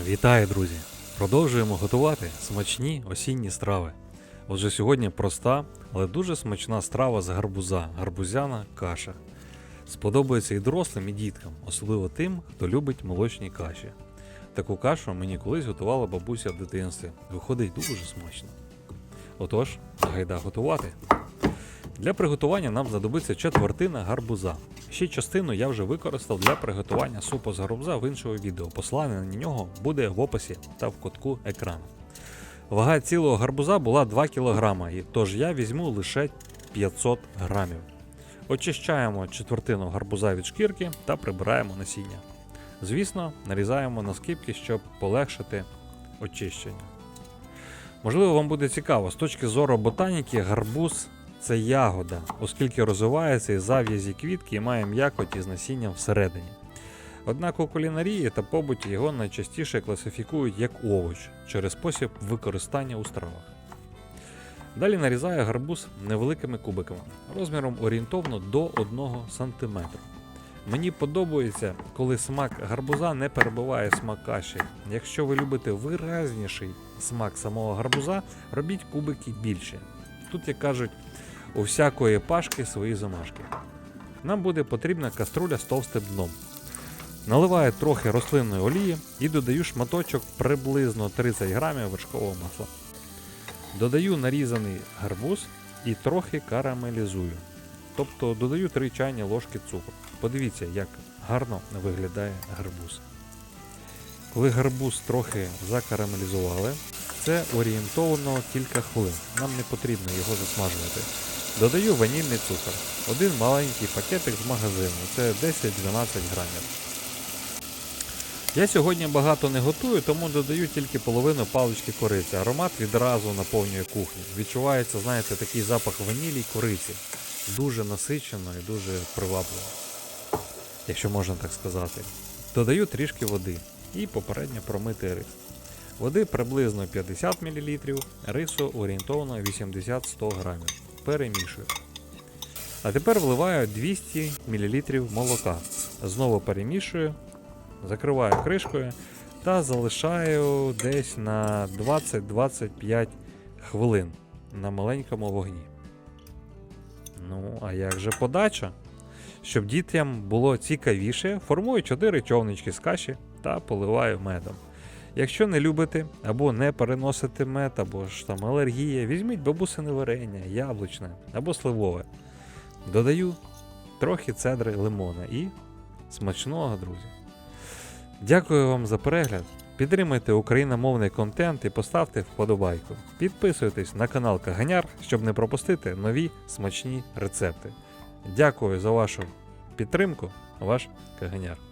Вітаю, друзі! Продовжуємо готувати смачні осінні страви. Отже, сьогодні проста, але дуже смачна страва з гарбуза, гарбузяна каша. Сподобається і дорослим, і діткам, особливо тим, хто любить молочні каші. Таку кашу мені колись готувала бабуся в дитинстві. Виходить дуже смачно. Отож, гайда готувати. Для приготування нам знадобиться четвертина гарбуза. Ще частину я вже використав для приготування супу з гарбуза в іншому відео. Посилання на нього буде в описі та в кутку екрану. Вага цілого гарбуза була 2 кг, тож я візьму лише 500 грамів. Очищаємо четвертину гарбуза від шкірки та прибираємо насіння. Звісно, нарізаємо на скибки, щоб полегшити очищення. Можливо, вам буде цікаво, з точки зору ботаніки, гарбуз це ягода, оскільки розвивається із зав'язі квітки і має м'якоть із насінням всередині. Однак у кулінарії та побуті його найчастіше класифікують як овоч через спосіб використання у стравах. Далі нарізаю гарбуз невеликими кубиками, розміром орієнтовно до 1 см. Мені подобається, коли смак гарбуза не перебиває смак каші. Якщо ви любите виразніший смак самого гарбуза, робіть кубики більше. Тут, як кажуть, у всякої пашки свої замашки. Нам буде потрібна каструля з товстим дном. Наливаю трохи рослинної олії і додаю шматочок приблизно 30 грамів вершкового масла. Додаю нарізаний гарбуз і трохи карамелізую. Тобто додаю 3 чайні ложки цукру. Подивіться, як гарно виглядає гарбуз. Коли гарбуз трохи закарамелізували, це орієнтовно кілька хвилин. Нам не потрібно його засмажувати. Додаю ванільний цукор. Один маленький пакетик з магазину. Це 10-12 грамів. Я сьогодні багато не готую, тому додаю тільки половину палички кориці. Аромат відразу наповнює кухню. Відчувається, знаєте, такий запах ванілі й кориці. Дуже насичено і дуже привабливо, якщо можна так сказати. Додаю трішки води і попередньо промитий рис. Води приблизно 50 мл, рису орієнтовно 80-100 грамів. Перемішую. А тепер вливаю 200 мл молока. Знову перемішую, закриваю кришкою та залишаю десь на 20-25 хвилин на маленькому вогні. Ну, а як же подача? Щоб дітям було цікавіше, формую 4 човнички з каші та поливаю медом. Якщо не любите або не переносите мед, або ж там алергія, візьміть бабусине варення, яблучне або сливове. Додаю трохи цедри лимона і смачного, друзі. Дякую вам за перегляд. Підтримайте україномовний контент і поставте вподобайку. Підписуйтесь на канал Каганяр, щоб не пропустити нові смачні рецепти. Дякую за вашу підтримку, ваш Каганяр.